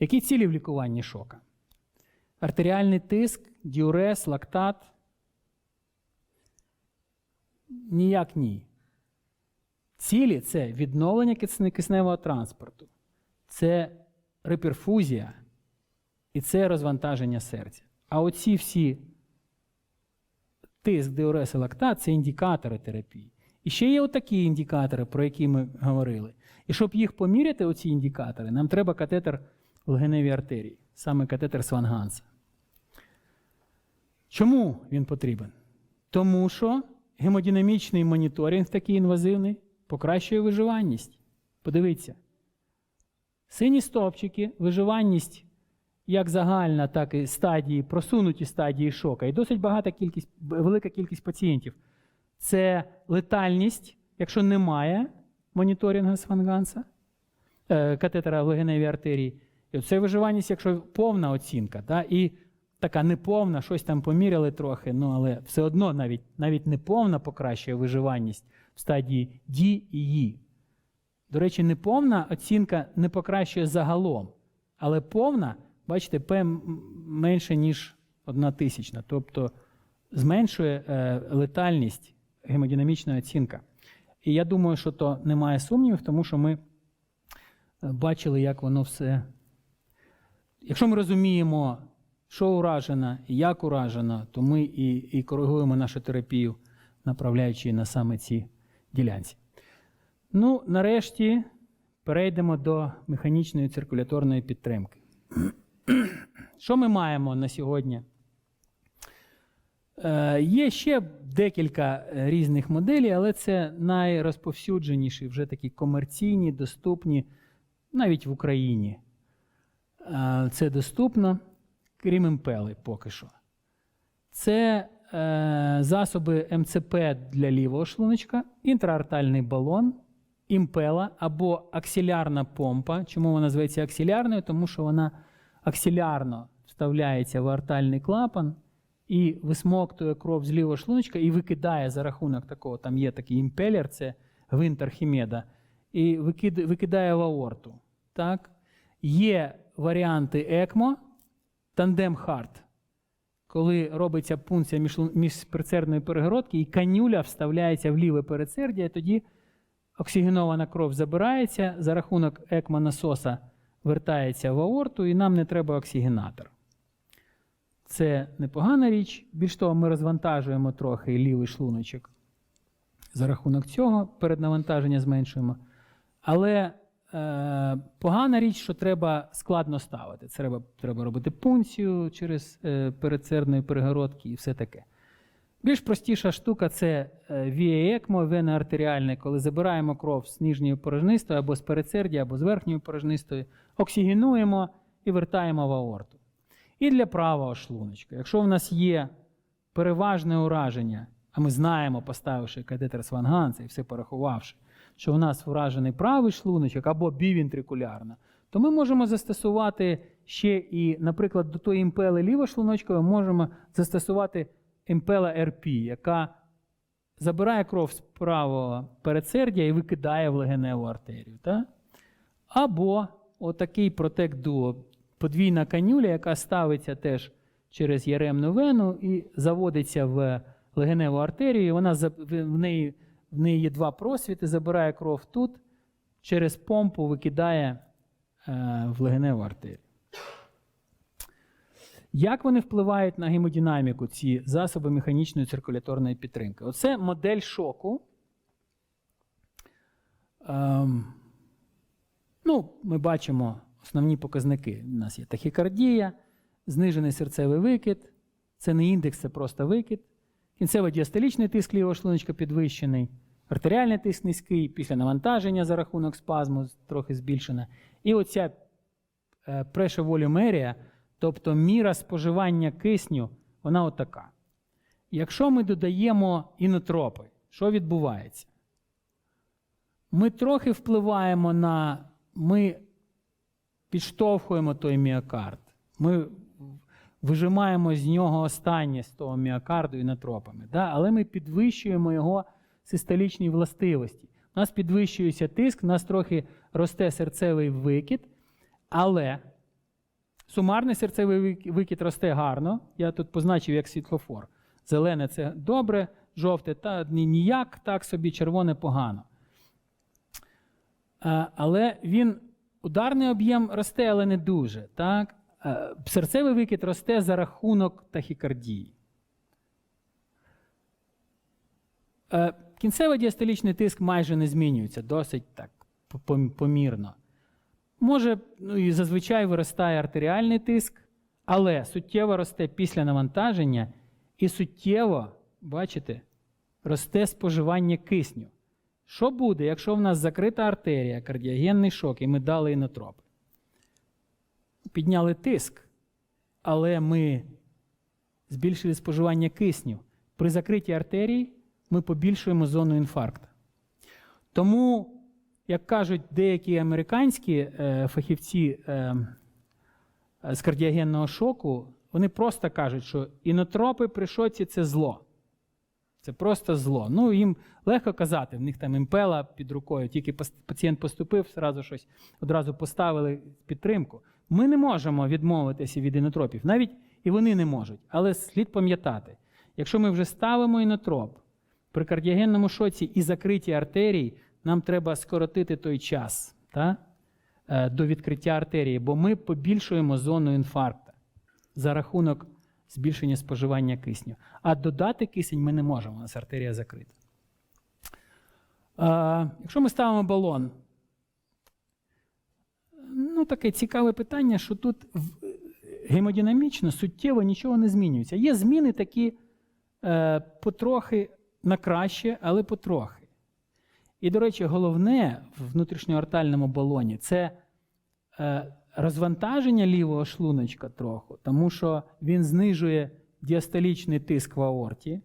Які цілі в лікуванні шока? Артеріальний тиск, діурез, лактат? Ніяк ні. Цілі це відновлення кисневого транспорту, це реперфузія і це розвантаження серця. А оці всі тиск, диурез і лактат це індикатори терапії. І ще є отакі індикатори, про які ми говорили. І щоб їх поміряти, оці індикатори, нам треба катетер в легеневій артерії, саме катетер Сванганса. Чому він потрібен? Тому що гемодинамічний моніторинг такий інвазивний покращує виживанність. Подивіться. Сині стовпчики, виживанність як загальна, так і стадії, просунуті стадії шока. І досить багата кількість, велика кількість пацієнтів. Це летальність, якщо немає моніторингу Сванганса, е, катетера в легеневій артерії. І це виживанність, якщо повна оцінка. Да? І така неповна, щось там поміряли трохи, ну, але все одно навіть, навіть неповна покращує виживанність в стадії D і E. До речі, неповна оцінка не покращує загалом, але повна, бачите, м- менше, ніж одна тисячна. Тобто зменшує е, летальність гемодинамічна оцінка. І я думаю, що то немає сумнівів, тому що ми е, бачили, як воно все. Якщо ми розуміємо, що уражено і як уражено, то ми і, і коригуємо нашу терапію, направляючи її на саме ці ділянці. Ну, нарешті перейдемо до механічної циркуляторної підтримки. Що ми маємо на сьогодні? Е, є ще декілька е, різних моделей, але це найрозповсюдженіші, вже такі комерційні, доступні навіть в Україні. Е, Це доступно, крім імпели поки що. Це е, засоби МЦП для лівого шлуночка, інтраартальний балон, імпела або аксилярна помпа. Чому вона називається аксилярною? Тому що вона аксилярно вставляється в артальний клапан і висмоктує кров з лівого шлуночка і викидає за рахунок такого, там є такий імпелер, це гвинт Архімеда, і викидає в аорту. Так? Є варіанти ЕКМО, тандем хард коли робиться пункція між- міжперцерної перегородки, і канюля вставляється в ліве передсердя, і тоді оксигенована кров забирається, за рахунок екмонасоса вертається в аорту, і нам не треба оксигенатор. Це непогана річ. Більш того, ми розвантажуємо трохи лівий шлуночок. За рахунок цього переднавантаження зменшуємо. Але е, погана річ, що треба складно ставити. Треба, треба робити пункцію через е, передсердної перегородки і все таке. Більш простіша штука це е, віа екмо, вена артеріальне, коли забираємо кров з нижньої порожнистої або з передсердя, або з верхньої порожнистої, оксигенуємо і вертаємо в аорту. І для правого шлуночка. Якщо в нас є переважне ураження, а ми знаємо, поставивши катетер Сванганса і все порахувавши, що у нас вражений правий шлуночок або бівентрикулярно, то ми можемо застосувати ще і, наприклад, до тої імпели лівошлуночкової можемо застосувати імпела РП, яка забирає кров з правого передсердя і викидає в легеневу артерію. Так? Або отакий протек дуо, подвійна канюля, яка ставиться теж через яремну вену і заводиться в легеневу артерію. і Вона в в неї, в неї є два просвіти, забирає кров тут, через помпу викидає е, в легеневу артерію. Як вони впливають на гемодинаміку, ці засоби механічної циркуляторної підтримки? Оце модель шоку. Ем, ну, ми бачимо основні показники. У нас є тахікардія, знижений серцевий викид. Це не індекс, це просто викид. Кінцево-діастолічний тиск лівого шлуночка підвищений, артеріальний тиск низький, після навантаження за рахунок спазму трохи збільшена. І оця е, тобто міра споживання кисню, вона отака. Якщо ми додаємо інотропи, що відбувається? Ми трохи впливаємо на. Ми підштовхуємо той міокард. Ми вижимаємо з нього останнє з того міокарду інотропами. Да? Але ми підвищуємо його систолічні властивості. У нас підвищується тиск, у нас трохи росте серцевий викид, але Сумарний серцевий вик- викид росте гарно. Я тут позначив як світлофор. Зелене це добре, жовте та ніяк, так собі, червоне погано. Е, Але він ударний об'єм росте, але не дуже. Так? Е, Серцевий викид росте за рахунок тахікардії. Е, Кінцевий діастолічний тиск майже не змінюється, досить так помірно. Може, ну і зазвичай виростає артеріальний тиск, але суттєво росте після навантаження і суттєво, бачите, росте споживання кисню. Що буде, якщо в нас закрита артерія, кардіогенний шок, і ми дали інотропи? Підняли тиск, але ми збільшили споживання кисню. При закритій артерії ми побільшуємо зону інфаркту. Тому, як кажуть деякі американські е, фахівці е, е, з кардіогенного шоку, вони просто кажуть, що інотропи при шоці це зло. Це просто зло. Ну, їм легко казати, в них там імпела під рукою, тільки пацієнт поступив, одразу щось одразу поставили підтримку. Ми не можемо відмовитися від інотропів, навіть і вони не можуть. Але слід пам'ятати, якщо ми вже ставимо інотроп при кардіогенному шоці і закритій артерії, нам треба скоротити той час та, е, до відкриття артерії, бо ми побільшуємо зону інфаркту за рахунок збільшення споживання кисню. А додати кисень ми не можемо, у нас артерія закрита. Якщо ми ставимо балон, ну таке цікаве питання, що тут гемодинамічно суттєво нічого не змінюється. Є зміни такі е, потрохи на краще, але потрохи. І, до речі, головне в внутрішньоартальному балоні це е, розвантаження лівого шлуночка трохи, тому що він знижує діастолічний тиск в аорті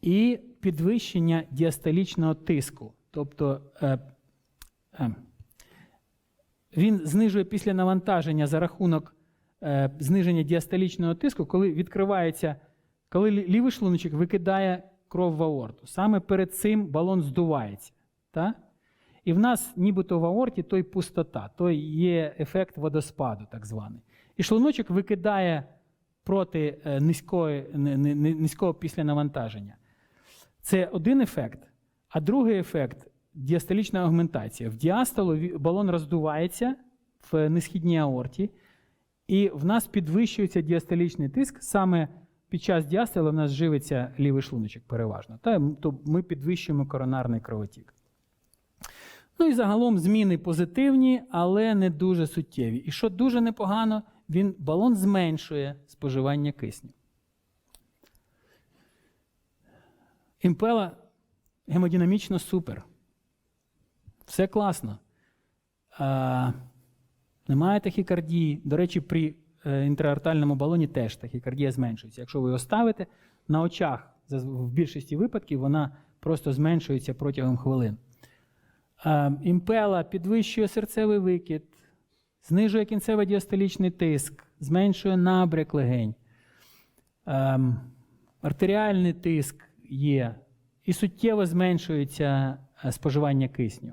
і підвищення діастолічного тиску. Тобто е, е, він знижує після навантаження за рахунок е, зниження діастолічного тиску, коли відкривається, коли лівий шлуночок викидає кров в аорту. Саме перед цим балон здувається. Та? І в нас нібито в аорті той пустота, той є ефект водоспаду, так званий. І шлуночок викидає проти е, низької, ни- ни- ни- низького після навантаження. Це один ефект. А другий ефект діастолічна аугментація. В діастолу балон роздувається в несхідній аорті, і в нас підвищується діастолічний тиск. Саме під час діастолу в нас живиться лівий шлуночок переважно. Та, то ми підвищуємо коронарний кровотік. Ну і загалом зміни позитивні, але не дуже суттєві. І що дуже непогано, він балон зменшує споживання кисню. Імпела гемодинамічно супер. Все класно. А, немає тахікардії. До речі, при е, інтраартальному балоні теж тахікардія зменшується. Якщо ви його ставите, на очах в більшості випадків вона просто зменшується протягом хвилин. А, імпела підвищує серцевий викид, знижує кінцевий діастолічний тиск, зменшує набряк легень. Ем, артеріальний тиск є, і суттєво зменшується е, споживання кисню.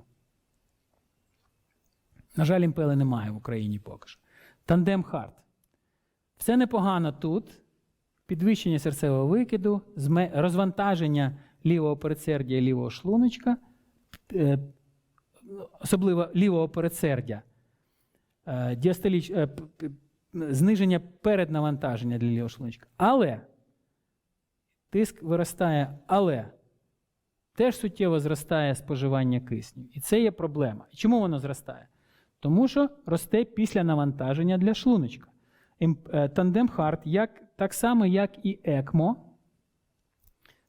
На жаль, імпели немає в Україні поки що. Тандем хард. Все непогано тут. Підвищення серцевого викиду, розвантаження лівого передсердя і лівого шлуночка, е, особливо лівого передсердя, е, діастоліч, е, зниження переднавантаження для лівого шлуночка. Але тиск виростає, але теж суттєво зростає споживання кисню. І це є проблема. І чому воно зростає? Тому що росте після навантаження для шлуночка. Е, Тандем Харт, так само, як і ЕКМО,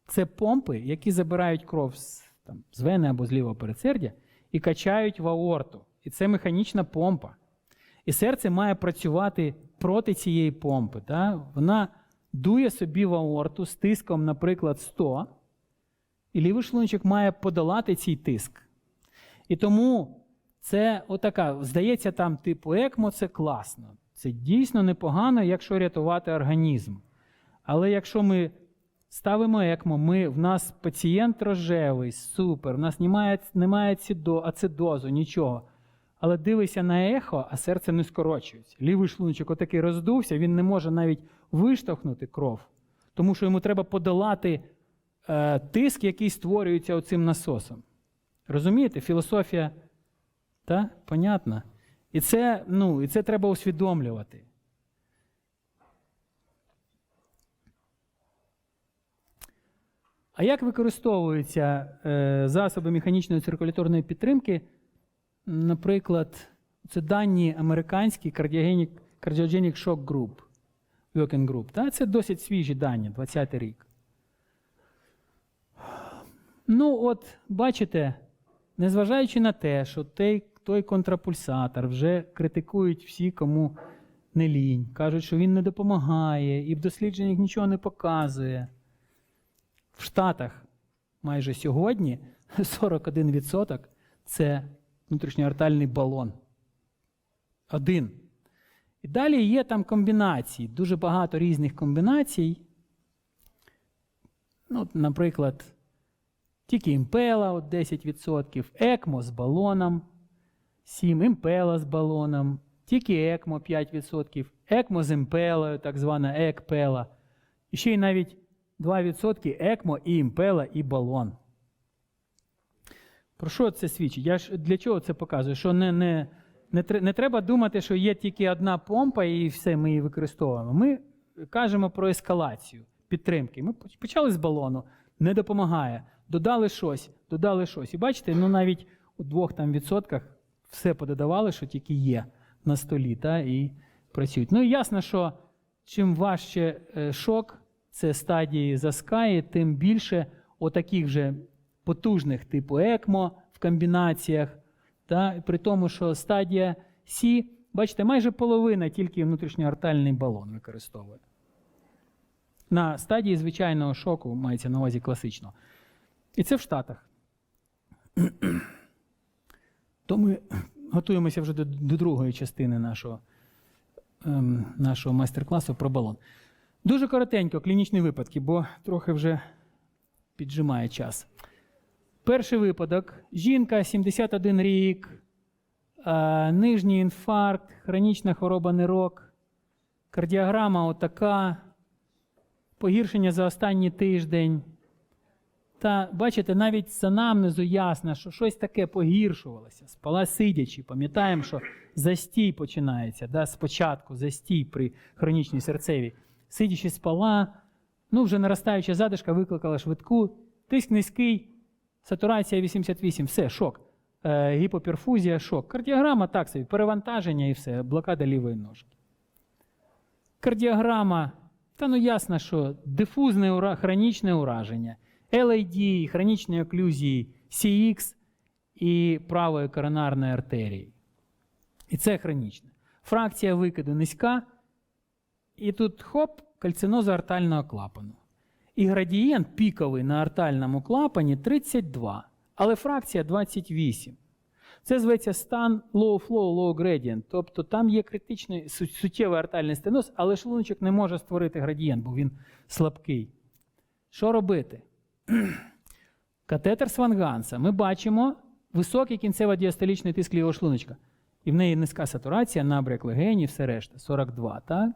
це помпи, які забирають кров з, там, з вени або з лівого передсердя і качають в аорту. І це механічна помпа. І серце має працювати проти цієї помпи. Та? Вона дує собі в аорту з тиском, наприклад, 100, і лівий шлуночок має подолати цей тиск. І тому це отака, здається, там типу ЕКМО це класно. Це дійсно непогано, якщо рятувати організм. Але якщо ми ставимо ЕКМО, ми, в нас пацієнт рожевий, супер, в нас немає, немає ацидо- ацидозу, нічого. але дивишся на ехо, а серце не скорочується. Лівий шлуночок отакий роздувся, він не може навіть виштовхнути кров, тому що йому треба подолати е, тиск, який створюється оцим насосом. Розумієте, філософія, та? понятна? І це, ну, і це треба усвідомлювати. А як використовуються е, засоби механічної циркуляторної підтримки? Наприклад, це дані американські Cardiogenic, Shock Group, Working Group. Та? Це досить свіжі дані, 20 рік. Ну, от, бачите, незважаючи на те, що той, той контрапульсатор вже критикують всі, кому не лінь, кажуть, що він не допомагає і в дослідженнях нічого не показує. В Штатах майже сьогодні 41% це внутрішньоартальний балон. Один. І далі є там комбінації, дуже багато різних комбінацій. Ну, наприклад, тільки імпела от 10%, екмо з балоном 7, імпела з балоном, тільки екмо 5%, екмо з імпелою, так звана екпела. І ще й навіть 2% екмо і імпела, і балон. Про що це свідчить? Я ж для чого це показую? Що не, не, не, не треба думати, що є тільки одна помпа і все, ми її використовуємо. Ми кажемо про ескалацію підтримки. Ми почали з балону, не допомагає. Додали щось, додали щось. І бачите, ну навіть у двох там відсотках все пододавали, що тільки є на столі, та, і працюють. Ну і ясно, що чим важче е, шок, це стадії заскаї, тим більше отаких же потужних типу ЕКМО в комбінаціях. Та, при тому, що стадія С, бачите, майже половина тільки внутрішньоартальний балон використовує. На стадії звичайного шоку мається на увазі класичного. І це в Штатах. То ми готуємося вже до, до другої частини нашого, ем, нашого майстер-класу про балон. Дуже коротенько, клінічні випадки, бо трохи вже піджимає час. Перший випадок: жінка 71 рік, е, нижній інфаркт, хронічна хвороба нирок, кардіограма отака, погіршення за останній тиждень. Та бачите, навіть з анамнезу ясно, що щось таке погіршувалося. Спала сидячи. Пам'ятаємо, що застій починається. Да? Спочатку застій при хронічній серцевій. Сидячи спала, ну вже наростаюча задишка викликала швидку, тиск низький, сатурація 88, все, шок. Е, гіпоперфузія, шок. Кардіограма так собі, перевантаження і все, блокада лівої ножки. Кардіограма, та ну ясно, що дифузне ура- хронічне ураження, LAD, хронічні оклюзії CX і правої коронарної артерії. І це хронічне. Фракція викиду низька, і тут хоп, кальциноза артального клапану. І градієнт піковий на артальному клапані 32, але фракція 28. Це зветься стан low flow, low gradient. Тобто там є критичний су- суттєвий артальний стеноз, але шлуночок не може створити градієнт, бо він слабкий. Що робити? Катетер Сванганса. Ми бачимо високий кінцево-діастолічний тиск лівого шлуночка. І в неї низька сатурація, набряк легенів, все решта. 42, так?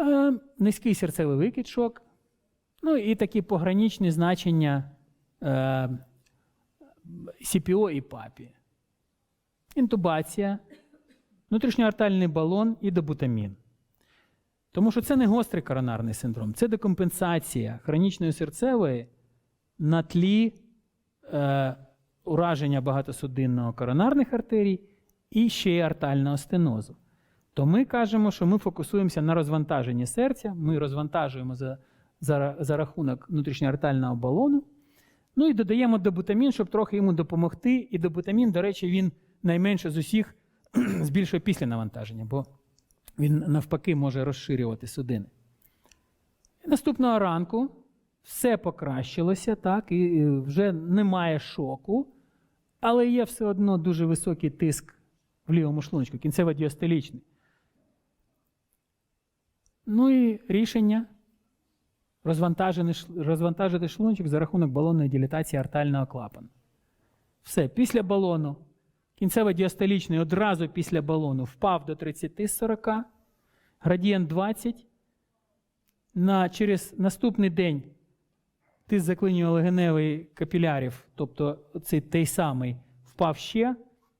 Е, низький серцевий викид. Ну і такі пограничні значення е, CPO і ПАПі. Інтубація, внутрішньоартальний балон і добутамін. Тому що це не гострий коронарний синдром, це декомпенсація хронічної серцевої на тлі е, ураження багатосудинного коронарних артерій і ще й артального стенозу. То ми кажемо, що ми фокусуємося на розвантаженні серця, ми розвантажуємо за, за, за рахунок внутрішньоартального балону. Ну і додаємо добутамін, щоб трохи йому допомогти. І добутамін, до речі, він найменше з усіх збільшує після навантаження, бо він навпаки може розширювати судини. Наступного ранку все покращилося, так, і і вже немає шоку, але є все одно дуже високий тиск в лівому шлуночку, кінцево-діастолічний. Ну і рішення розвантажити шлунчик за рахунок балонної дилатації артального клапану. Все, після балону Кінцево-діастолічний одразу після балону впав до 30-40, градієнт 20. На, через наступний день тиск заклинювально-легеневий капілярів, тобто цей той самий, впав ще,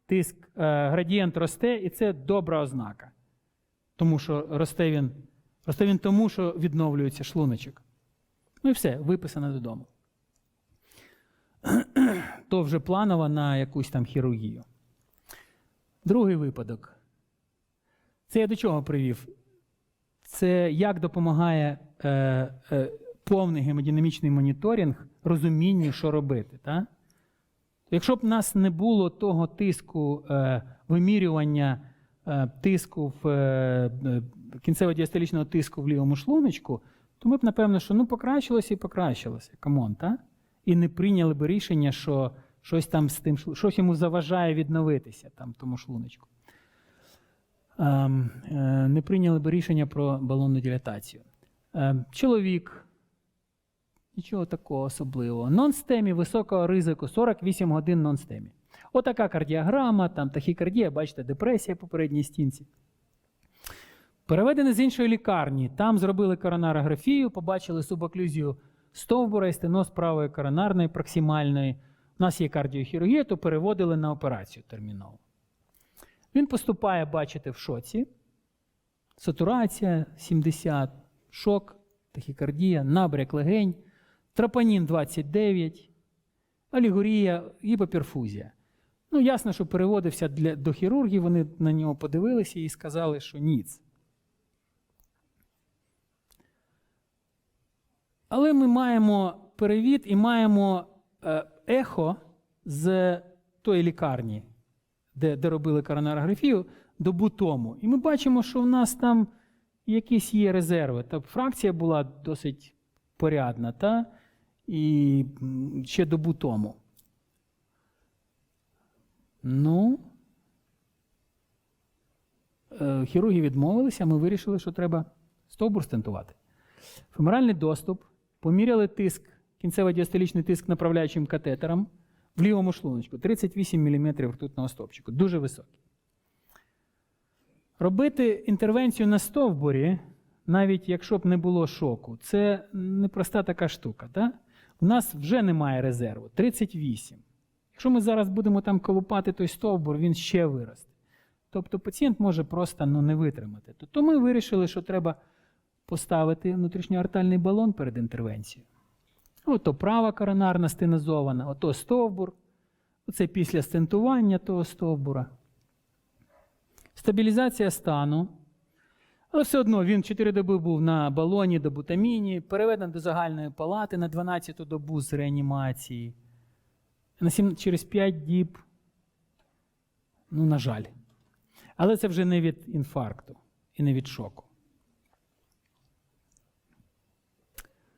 тиск, е, градієнт росте, і це добра ознака. Тому що росте він, росте він тому, що відновлюється шлуночок. Ну і все, виписано додому. То вже планово на якусь там хірургію. Другий випадок. Це я до чого привів? Це як допомагає е, е, повний гемодинамічний моніторинг розумінню, що робити. Та? Якщо б в нас не було того тиску е, вимірювання е, тиску в е, е, кінцево-діастолічного тиску в лівому шлуночку, то ми б, напевно, що ну покращилося і покращилося. Камон, та? І не прийняли б рішення, що щось там з тим щось йому заважає відновитися там, тому шлуночку. Ем, е, не прийняли б рішення про балонну дилатацію. Ем, чоловік, нічого такого особливого. Нон-стемі високого ризику 48 годин нон-стемі. Отака кардіограма, там тахікардія, бачите, депресія по передній стінці. Переведений з іншої лікарні. Там зробили коронарографію, побачили субоклюзію стовбура і стеноз правої коронарної проксимальної. У нас є кардіохірургія, то переводили на операцію терміново. Він поступає, бачите, в шоці. Сатурація 70, шок, тахікардія, набряк легень, тропонін 29, алігорія, гіпоперфузія. Ну, ясно, що переводився для, до хірургів, вони на нього подивилися і сказали, що ніц. Але ми маємо перевід і маємо е, ехо з тої лікарні, де, де робили коронарографію, добу тому. І ми бачимо, що в нас там якісь є резерви. Та фракція була досить порядна, та? і ще добу тому. Ну, е, хірурги відмовилися, ми вирішили, що треба стовбур стентувати. Феморальний доступ, поміряли тиск, кінцево-діастолічний тиск направляючим катетером в лівому шлуночку 38 мм ртутного стовпчику, дуже високий. Робити інтервенцію на стовбурі, навіть якщо б не було шоку, це непроста така штука. Да? У нас вже немає резерву 38. Якщо ми зараз будемо там колупати той стовбур, він ще виросте. Тобто пацієнт може просто ну, не витримати. То ми вирішили, що треба поставити внутрішньоартальний балон перед інтервенцією. Ото права коронарна стенозована, ото стовбур. Оце після стентування того стовбура. Стабілізація стану. Але все одно він 4 доби був на балоні до бутаміні, переведений до загальної палати на 12-ту добу з реанімації. На сім- через 5 діб, ну, на жаль. Але це вже не від інфаркту і не від шоку.